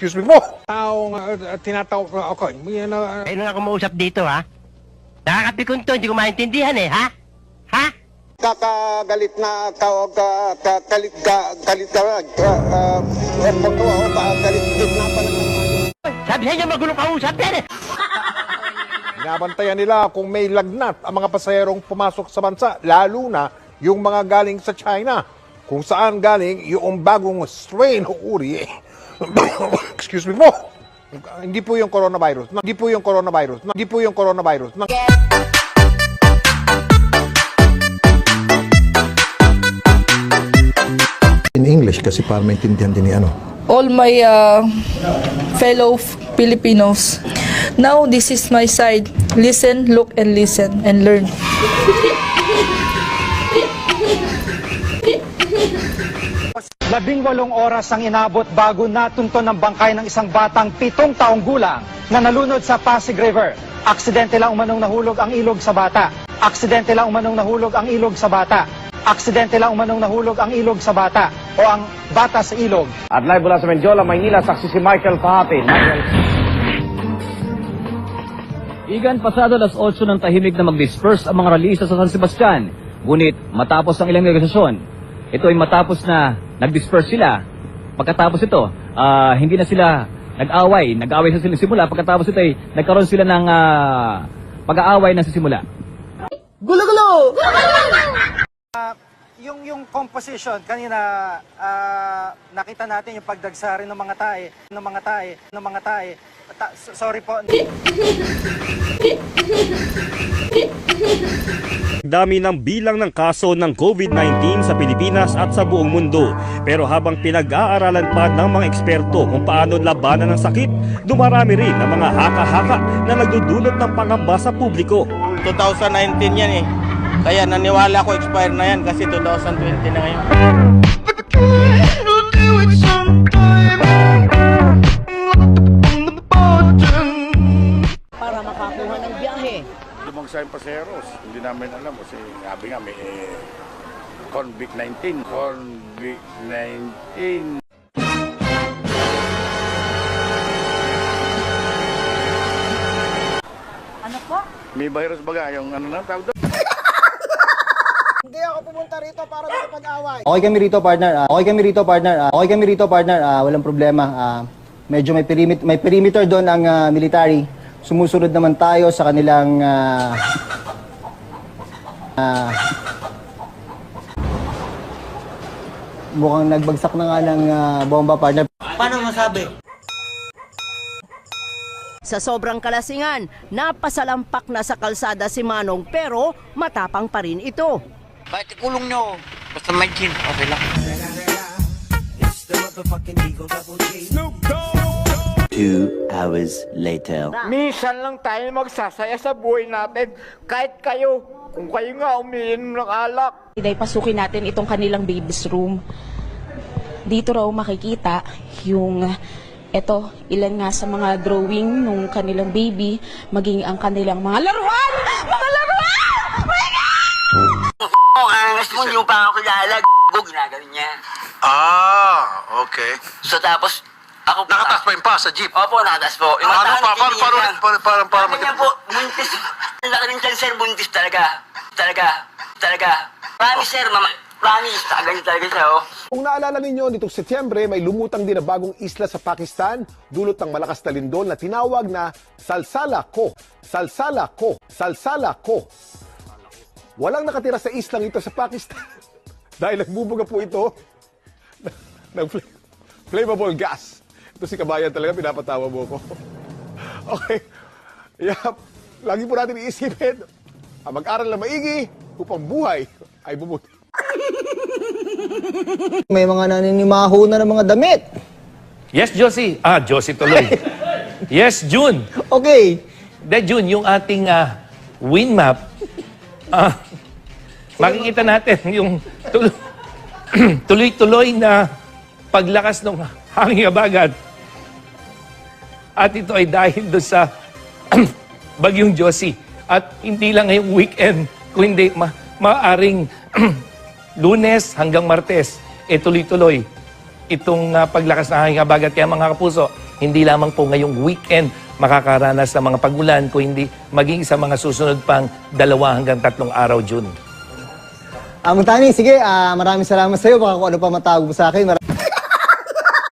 excuse me po. Taong uh, tinatawag ako. Yan, uh, Kayo na kumausap dito, ha? Nakakapikon to, hindi ko maintindihan eh, ha? Ha? kakagalit na ka, ka, ka, kalit ka, kalit ka, uh, uh, ng Sabi sa inyo, magulong kausap yan eh! Binabantayan nila kung may lagnat ang mga pasahero pumasok sa bansa, lalo na yung mga galing sa China, kung saan galing yung bagong strain o uri. Excuse me po. Hindi po yung coronavirus. Hindi po yung coronavirus. Hindi po yung coronavirus. in English kasi para maintindihan din ni ano. all my uh, fellow Filipinos. Now this is my side. Listen, look, and listen and learn. Labing walong oras ang inabot bago natunton ng bangkay ng isang batang pitong taong gulang na nalunod sa Pasig River. Aksidente lang umanong nahulog ang ilog sa bata. Aksidente lang umanong nahulog ang ilog sa bata. Aksidente lang umanong nahulog ang ilog sa bata o ang bata sa ilog. At live mula sa Menjola, Maynila, saksi si Michael Pahapin. Michael. Igan, pasado alas 8 ng tahimik na mag-disperse ang mga ralisa sa San Sebastian. Ngunit matapos ang ilang negosasyon, ito ay matapos na nag-disperse sila. Pagkatapos ito, ah, hindi na sila nag-away. Nag-away sa simula. Pagkatapos ito ay nagkaroon sila ng ah, pag-aaway na sa simula. Yung yung composition kanina ah, nakita natin yung pagdagsari ng mga tae, ng mga tae, ng mga tae. Ta- sorry po. Dami ng bilang ng kaso ng COVID-19 sa Pilipinas at sa buong mundo. Pero habang pinag-aaralan pa ng mga eksperto kung paano labanan ng sakit, dumarami rin ang mga haka-haka na nagdudulot ng pangamba sa publiko. 2019 yan eh. Kaya naniwala ko expire na yan kasi 2020 na ngayon. Sa paseros. Hindi namin alam kasi sabi nga may eh, convict 19. Convict 19. Ano po? May virus baga yung ano na tawag doon? Hindi ako pumunta rito para makapag-away. Okay kami rito, partner. Ah, okay kami rito, partner. Ah, okay kami rito, partner. Ah, walang problema. Ah, medyo may perimeter, may perimeter doon ang ah, military. Sumusunod naman tayo sa kanilang ah, ah, mukhang nagbagsak na nga ng ah, bomba, partner. Sa sobrang kalasingan, napasalampak na sa kalsada si Manong pero matapang pa rin ito. Bakit kulong nyo? Basta may chin. Okay lang. Two hours later. Minsan lang tayo magsasaya sa buhay natin. Kahit kayo. Kung kayo nga umiinom ng alak. Dahil pasukin natin itong kanilang baby's room. Dito raw makikita yung eto, ilan nga sa mga drawing nung kanilang baby, maging ang kanilang mga laruan! Mga laruan! Oh, angas mo, yung pa ako kilala. Go, ginagano niya. Ah, okay. So tapos, ako Nakatas pa yung pa sa jeep. Opo, nakatas po. Yung Ano matahan, pa? Paano, paano, yan. paano, paano, paano, Ano niya po, buntis. Ang laki ng tiyan, sir, buntis talaga. Talaga. Talaga. Promise, sir, mama. Promise, ganyan talaga siya, oh. Kung naalala ninyo, nitong Setyembre, may lumutang din na bagong isla sa Pakistan, dulot ng malakas na lindol na tinawag na Salsala Ko. Salsala Ko. Salsala Ko. Walang nakatira sa islang ito sa Pakistan dahil nagbubuga po ito ng fl- flammable gas. Ito si Kabayan talaga, pinapatawa mo ko. okay. Yap. Lagi po natin iisipin, ang mag-aral na maigi upang buhay ay bumuti. May mga naninimaho na ng mga damit. Yes, Josie. Ah, Josie tuloy. yes, June. Okay. De June, yung ating ah, wind map, ah, makikita natin yung tul- tuloy-tuloy na paglakas ng hangin abagat. At ito ay dahil doon sa bagyong Josie. At hindi lang ngayong weekend, kundi ma maaring lunes hanggang martes, eh tuloy-tuloy itong ah, paglakas ng hanging habagat. Kaya mga kapuso, hindi lamang po ngayong weekend makakaranas ng mga pagulan, kung hindi maging sa mga susunod pang dalawa hanggang tatlong araw, June. Ah, Mutani, sige, ah, maraming salamat sa iyo. Baka kung ano pa matawag sa akin.